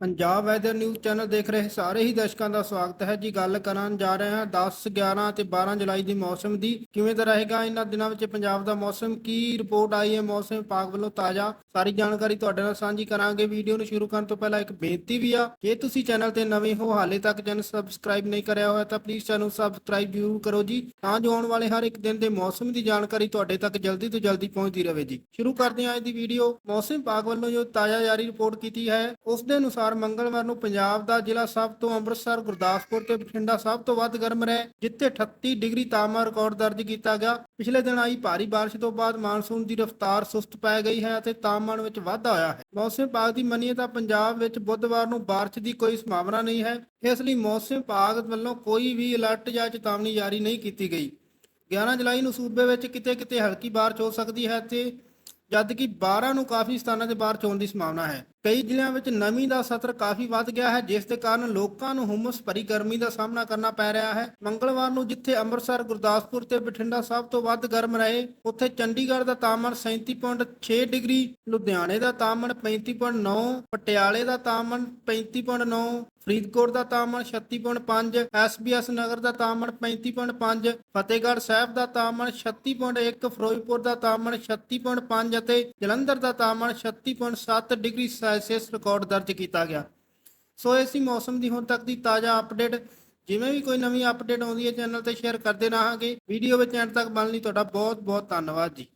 Punjab weather news channel ਦੇਖ ਰਹੇ ਸਾਰੇ ਹੀ ਦਰਸ਼ਕਾਂ ਦਾ ਸਵਾਗਤ ਹੈ ਜੀ। ਗੱਲ ਕਰਨ ਜਾ ਰਹੇ ਹਾਂ 10 11 ਤੇ 12 ਜੁਲਾਈ ਦੀ ਮੌਸਮ ਦੀ। ਕਿਵੇਂ ਦਾ ਰਹੇਗਾ ਇਹਨਾਂ ਦਿਨਾਂ ਵਿੱਚ ਪੰਜਾਬ ਦਾ ਮੌਸਮ? ਕੀ ਰਿਪੋਰਟ ਆਈ ਹੈ ਮੌਸਮ ਵਿਭਾਗ ਵੱਲੋਂ ਤਾਜ਼ਾ? ਸਾਰੀ ਜਾਣਕਾਰੀ ਤੁਹਾਡੇ ਨਾਲ ਸਾਂਝੀ ਕਰਾਂਗੇ। ਵੀਡੀਓ ਨੂੰ ਸ਼ੁਰੂ ਕਰਨ ਤੋਂ ਪਹਿਲਾਂ ਇੱਕ ਬੇਨਤੀ ਵੀ ਆ, ਜੇ ਤੁਸੀਂ ਚੈਨਲ ਤੇ ਨਵੇਂ ਹੋ, ਹਾਲੇ ਤੱਕ ਚੈਨਲ ਸਬਸਕ੍ਰਾਈਬ ਨਹੀਂ ਕਰਿਆ ਹੋਇਆ, ਤਾਂ ਪਲੀਜ਼ ਚੈਨਲ ਸਬਸਕ੍ਰਾਈਬ ਜ਼ਰੂਰ ਕਰੋ ਜੀ। ਤਾਂ ਜੋ ਆਉਣ ਵਾਲੇ ਹਰ ਇੱਕ ਦਿਨ ਦੇ ਮੌਸਮ ਦੀ ਜਾਣਕਾਰੀ ਤੁਹਾਡੇ ਤੱਕ ਜਲਦੀ ਤੋਂ ਜਲਦੀ ਪਹੁੰਚਦੀ ਰਹੇ ਜੀ। ਸ਼ੁਰੂ ਕਰਦੇ ਹਾਂ ਅੱਜ ਦੀ ਵੀਡੀਓ ਮੌਸਮ ਵਿਭਾਗ ਵੱਲੋਂ ਜੋ ਤਾਜ਼ਾ ਜਾਰੀ ਰਿਪੋਰਟ ਕੀਤੀ ਹੈ, ਉਸ ਦੇ ਅਨੁਸਾਰ ਮੰਗਲਵਾਰ ਨੂੰ ਪੰਜਾਬ ਦਾ ਜ਼ਿਲ੍ਹਾ ਸਭ ਤੋਂ ਅੰਮ੍ਰਿਤਸਰ, ਗੁਰਦਾਸਪੁਰ ਤੇ ਬਠਿੰਡਾ ਸਭ ਤੋਂ ਵੱਧ ਗਰਮ ਰਿਹਾ, ਜਿੱਥੇ 38 ਡਿਗਰੀ ਤਾਪਮਾਨ ਰਿਕਾਰਡ ਦਰਜ ਕੀਤਾ ਗਿਆ। ਪਿਛਲੇ ਦਿਨ ਆਈ ਭਾਰੀ ਬਾਰਿਸ਼ ਤੋਂ ਬਾਅਦ ਮਾਨਸੂਨ ਦੀ ਰਫ਼ਤਾਰ ਸੁਸਤ ਪੈ ਗਈ ਹੈ ਅਤੇ ਤਾਪਮਾਨ ਵਿੱਚ ਵਾਧਾ ਹੋਇਆ ਹੈ। ਮੌਸਮ ਵਿਭਾਗ ਦੀ ਮੰਨੀਏ ਤਾਂ ਪੰਜਾਬ ਵਿੱਚ ਬੁੱਧਵਾਰ ਨੂੰ ਬਾਰਿਸ਼ ਦੀ ਕੋਈ ਸੰਭਾਵਨਾ ਨਹੀਂ ਹੈ। ਇਸ ਲਈ ਮੌਸਮ ਵਿਭਾਗ ਵੱਲੋਂ ਕੋਈ ਵੀ ਅਲਰਟ ਜਾਂ ਚੇਤਾਵਨੀ ਜਾਰੀ ਨਹੀਂ ਕੀਤੀ ਗਈ। 11 ਜੁਲਾਈ ਨੂੰ ਸੂਬੇ ਵਿੱਚ ਕਿਤੇ-ਕਿਤੇ ਹਲਕੀ ਬਾਰਿਸ਼ ਹੋ ਸਕਦੀ ਹੈ ਤੇ ਜਦਕਿ 12 ਨੂੰ ਕਾਫੀ ਸਥਾਨਾਂ ਤੇ ਬਾਰਿਸ਼ ਹੋਣ ਦੀ ਸੰਭਾਵਨਾ ਹੈ। ਕਈ ਜ਼ਿਲ੍ਹਿਆਂ ਵਿੱਚ ਨਮੀ ਦਾ ਸਤਰ ਕਾਫੀ ਵੱਧ ਗਿਆ ਹੈ, ਜਿਸ ਦੇ ਕਾਰਨ ਲੋਕਾਂ ਨੂੰ ਹੁਮਸ ਭਰੀ ਗਰਮੀ ਦਾ ਸਾਹਮਣਾ ਕਰਨਾ ਪੈ ਰਿਹਾ ਹੈ। ਮੰਗਲਵਾਰ ਨੂੰ ਜਿੱਥੇ ਅੰਮ੍ਰਿਤਸਰ, ਗੁਰਦਾਸਪੁਰ ਤੇ ਬਠਿੰਡਾ ਸਭ ਤੋਂ ਵੱਧ ਗਰਮ ਰਹੇ, ਉੱਥੇ ਚੰਡੀਗੜ੍ਹ ਦਾ ਤਾਪਮਾਨ 37.6 ਡਿਗਰੀ, ਲੁਧਿਆਣੇ ਦਾ ਤਾਪਮਾਨ 35.9 ਪਟਿਆਲੇ ਦਾ ਤਾਪਮਾਨ 35.9 ਫਰੀਦਕੋਟ ਦਾ ਤਾਪਮਾਨ 36.5 ਐਸਬੀਐਸ ਨਗਰ ਦਾ ਤਾਪਮਾਨ 35.5 ਫਤਿਹਗੜ੍ਹ ਸਾਹਿਬ ਦਾ ਤਾਪਮਾਨ 36.1 ਫਿਰੋਜ਼ਪੁਰ ਦਾ ਤਾਪਮਾਨ 36.5 ਅਤੇ ਜਲੰਧਰ ਦਾ ਤਾਪਮਾਨ 36.7 ਡਿਗਰੀ ਸੈਲਸੀਅਸ ਰਿਕਾਰਡ ਦਰਜ ਕੀਤਾ ਗਿਆ। ਸੋ ਇਹ ਸੀ ਮੌਸਮ ਦੀ ਹੁਣ ਤੱਕ ਦੀ ਤਾਜ਼ਾ ਅਪਡੇਟ ਜਿਵੇਂ ਵੀ ਕੋਈ ਨਵੀਂ ਅਪਡੇਟ ਆਉਂਦੀ ਹੈ, ਚੈਨਲ ਤੇ ਸ਼ੇਅਰ ਕਰਦੇ ਰਹਾਂਗੇ। ਵੀਡੀਓ ਵਿੱਚ ਐਂਡ ਤੱਕ ਬਣਨ ਲਈ ਤੁਹਾਡਾ ਬਹੁਤ ਬਹੁਤ ਧੰਨਵਾਦ ਜੀ।